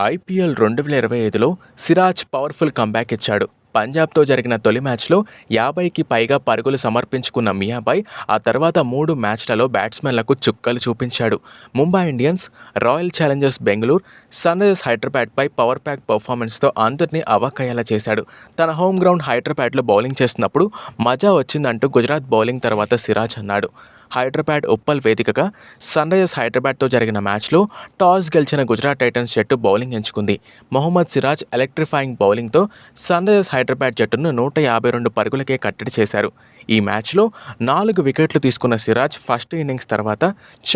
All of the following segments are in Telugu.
ఐపీఎల్ రెండు వేల ఇరవై ఐదులో సిరాజ్ పవర్ఫుల్ కంబ్యాక్ ఇచ్చాడు. పంజాబ్తో జరిగిన తొలి మ్యాచ్లో యాభైకి పైగా పరుగులు సమర్పించుకున్న మియాబాయ్ ఆ తర్వాత మూడు మ్యాచ్లలో బ్యాట్స్మెన్లకు చుక్కలు చూపించాడు. Mumbai Indians Royal Challengers Bengaluru Sunrisers హైదరాబాద్పై power pack పర్ఫార్మెన్స్తో అందరినీ అవకయ్యేలా చేశాడు. తన హోమ్ గ్రౌండ్ హైదరాబాద్లో బౌలింగ్ చేస్తున్నప్పుడు మజా వచ్చిందంటూ గుజరాత్ బౌలింగ్ తర్వాత సిరాజ్ అన్నాడు. హైదరాబాద్ ఉప్పల్ వేదికగా సన్ రైజర్స్ హైదరాబాద్తో జరిగిన మ్యాచ్లో టాస్ గెలిచిన గుజరాత్ టైటన్స్ జట్టు బౌలింగ్ ఎంచుకుంది. మొహమ్మద్ సిరాజ్ ఎలక్ట్రిఫైయింగ్ బౌలింగ్తో సన్ రైజర్స్ హైదరాబాద్ జట్టును నూట యాభై రెండు పరుగులకే కట్టడి చేశారు. ఈ మ్యాచ్లో నాలుగు వికెట్లు తీసుకున్న సిరాజ్ ఫస్ట్ ఇన్నింగ్స్ తర్వాత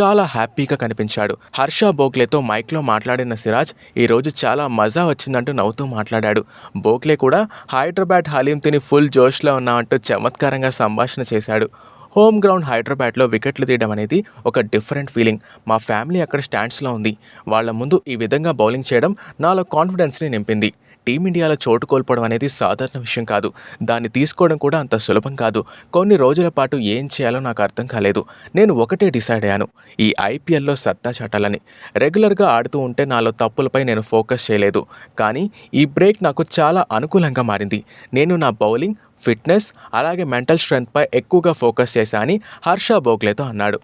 చాలా హ్యాపీగా కనిపించాడు. హర్ష బోగ్లేతో మైక్లో మాట్లాడిన సిరాజ్ ఈరోజు చాలా మజా వచ్చిందంటూ నవ్వుతూ మాట్లాడాడు. బోగ్లే కూడా హైదరాబాద్ హలీం తిని ఫుల్ జోష్లో ఉన్నామంటూ చమత్కారంగా సంభాషణ చేశాడు. హోమ్ గ్రౌండ్ హైదరాబాద్లో వికెట్లు తీయడం అనేది ఒక డిఫరెంట్ ఫీలింగ్. మా ఫ్యామిలీ అక్కడ స్టాండ్స్లో ఉంది. వాళ్ళ ముందు ఈ విధంగా బౌలింగ్ చేయడం నాలో కాన్ఫిడెన్స్ని నింపింది. టీమిండియాలో చోటు కోల్పోవడం అనేది సాధారణ విషయం కాదు. దాన్ని తీసుకోవడం కూడా అంత సులభం కాదు. కొన్ని రోజుల పాటు ఏం చేయాలో నాకు అర్థం కాలేదు. నేను ఒకటే డిసైడ్ అయ్యాను. ఈ ఐపీఎల్లో సత్తా చాటాలని. రెగ్యులర్గా ఆడుతూ ఉంటే నాలో తప్పులపై నేను ఫోకస్ చేయలేదు. కానీ ఈ బ్రేక్ నాకు చాలా అనుకూలంగా మారింది. నేను నా బౌలింగ్ ఫిట్నెస్ అలాగే మెంటల్ స్ట్రెంత్పై ఎక్కువగా ఫోకస్ చేశా అని హర్ష బోగ్లేతో అన్నాడు.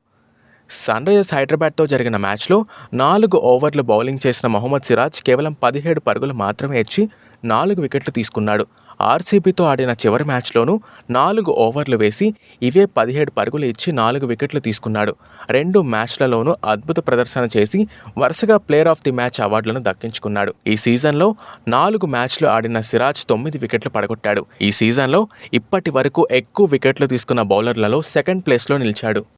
సన్ రైజర్స్ హైదరాబాద్తో జరిగిన మ్యాచ్లో నాలుగు ఓవర్లు బౌలింగ్ చేసిన మొహమ్మద్ సిరాజ్ కేవలం పదిహేడు పరుగులు మాత్రమే ఇచ్చి నాలుగు వికెట్లు తీసుకున్నాడు. ఆర్సీబీతో ఆడిన చివరి మ్యాచ్లోనూ నాలుగు ఓవర్లు వేసి ఇవే పదిహేడు పరుగులు ఇచ్చి నాలుగు వికెట్లు తీసుకున్నాడు. రెండు మ్యాచ్లలోనూ అద్భుత ప్రదర్శన చేసి వరుసగా ప్లేయర్ ఆఫ్ ది మ్యాచ్ అవార్డులను దక్కించుకున్నాడు. ఈ సీజన్లో నాలుగు మ్యాచ్లు ఆడిన సిరాజ్ తొమ్మిది వికెట్లు పడగొట్టాడు. ఈ సీజన్లో ఇప్పటి వరకు ఎక్కువ వికెట్లు తీసుకున్న బౌలర్లలో సెకండ్ ప్లేస్లో నిలిచాడు.